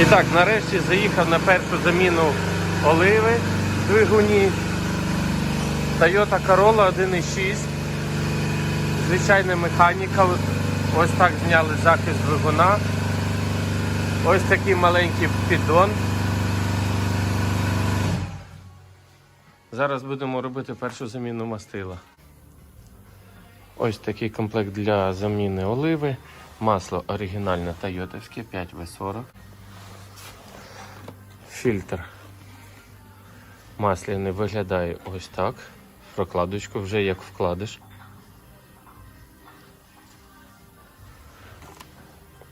І так, нарешті заїхав на першу заміну оливи в двигуні. Toyota Corolla 1.6. Звичайна механіка. Ось так зняли захист двигуна. Ось такий маленький піддон. Зараз будемо робити першу заміну мастила. Ось такий комплект для заміни оливи. Масло оригінальне Тойотовське 5В40. Фільтр масляний виглядає ось так. Прокладочку вже як вкладиш.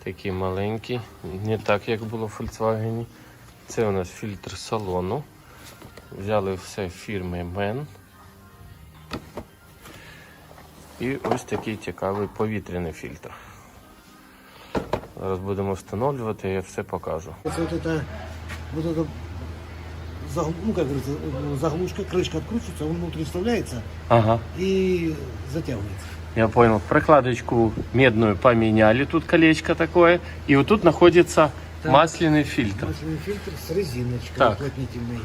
Такий маленький, не так як було в Volkswagen. Це у нас фільтр салону. Взяли все фірми MEN. І ось такий цікавий повітряний фільтр. Зараз будемо встановлювати, я все покажу. Вот это, вот это, загл- ну как говорится, э, заглушка, крышка откручивается, он внутрь вставляется Ага. и затягивается. Я понял. Прокладочку медную поменяли, тут колечко такое. И вот тут находится Так. масляный фильтр. Масляный фильтр с резиночкой Так. уплотнительной.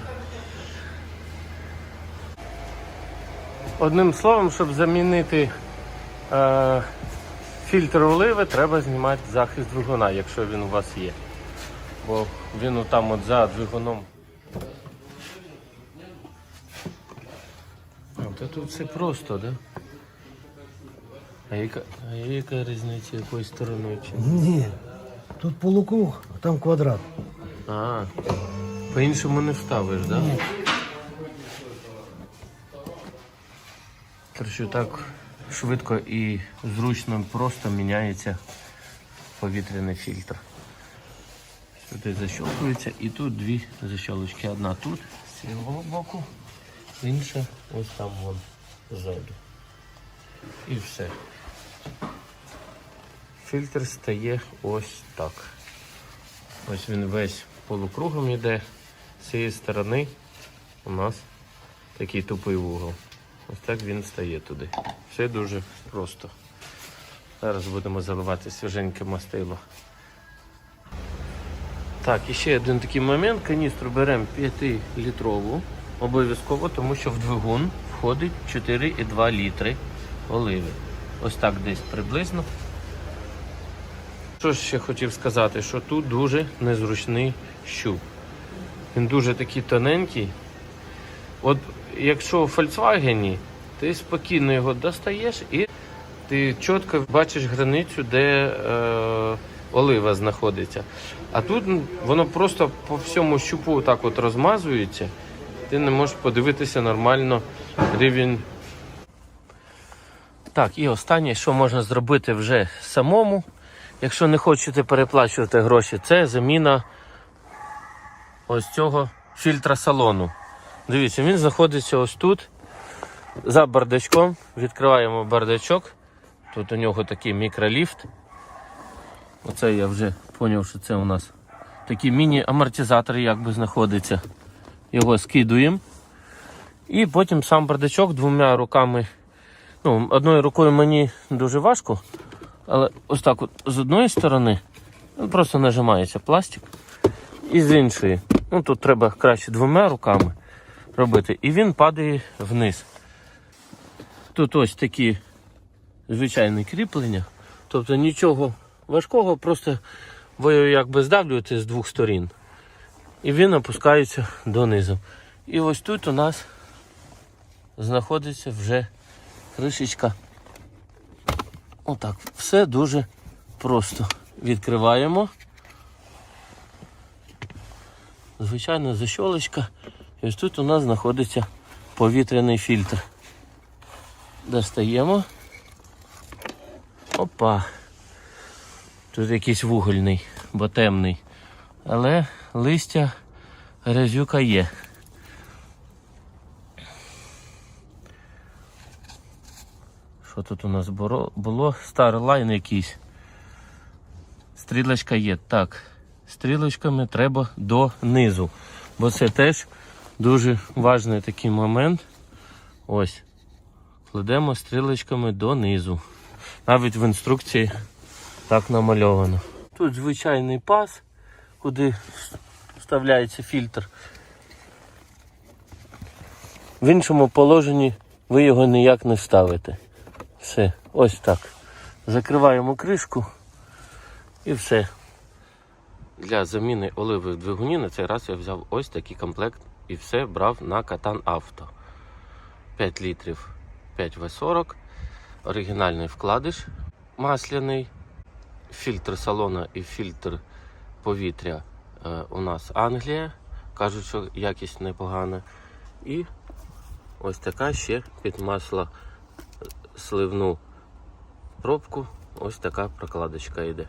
Одним словом, щоб замінити е, фільтр оливи, треба знімати захист двигуна, якщо він у вас є. Бо він там от за двигуном. А, та тут все просто, да? А яка, а яка різниця якою стороною? Чи? Нет, тут полукруг, а там квадрат. А, по-іншому не вставиш, так? Да? Короче, так швидко і зручно просто міняється повітряний фільтр. Сюди защелкується і тут дві защелочки. Одна тут, з цього боку, інша ось там вон ззаду. І все. Фільтр стає ось так. Ось він весь полукругом йде. З цієї сторони у нас такий тупий вугол. Ось так він стає туди. Все дуже просто. Зараз будемо заливати свіженьке мастило. Так, і ще один такий момент. Каністру беремо 5-літрову. Обов'язково, тому що в двигун входить 4,2 літри оливи. Ось так десь приблизно. Що ж ще хотів сказати, що тут дуже незручний щуп. Він дуже такий тоненький. От якщо в Volkswagen, ти спокійно його достаєш і ти чітко бачиш границю, де е, олива знаходиться. А тут воно просто по всьому щупу так от розмазується, ти не можеш подивитися нормально рівень. Так, і останнє, що можна зробити вже самому, якщо не хочете переплачувати гроші, це заміна ось цього фільтра салону. Дивіться, він знаходиться ось тут, за бардачком. Відкриваємо бардачок. Тут у нього такий мікроліфт. Оце я вже зрозумів, що це у нас такі міні-амортизатори якби знаходиться. Його скидуємо. І потім сам бардачок двома руками. Ну, одною рукою мені дуже важко, але ось так от з одної сторони просто нажимається пластик. І з іншої. Ну тут треба краще двома руками робити. І він падає вниз. Тут ось такі звичайні кріплення. Тобто нічого важкого, просто ви його якби здавлюєте з двох сторін. І він опускається донизу. І ось тут у нас знаходиться вже кришечка. Отак. Все дуже просто. Відкриваємо. Звичайна защолочка. І ось тут у нас знаходиться повітряний фільтр. Достаємо. Опа. Тут якийсь вугольний, бо темний. Але листя грязюка є. Що тут у нас було? Старлайн якийсь. Стрілочка є. Так. Стрілочками треба донизу. Бо це теж дуже важний такий момент. Ось. Кладемо стрілочками донизу. Навіть в інструкції так намальовано. Тут звичайний пас. куди вставляється фільтр. В іншому положенні ви його ніяк не ставите. Все, ось так. Закриваємо кришку і все. Для заміни оливи в двигуні на цей раз я взяв ось такий комплект і все брав на Катан Авто. 5 літрів 5В40, оригінальний вкладиш масляний, фільтр салона і фільтр повітря е, у нас Англія. Кажуть, що якість непогана. І ось така ще під масло сливну пробку. Ось така прокладочка йде.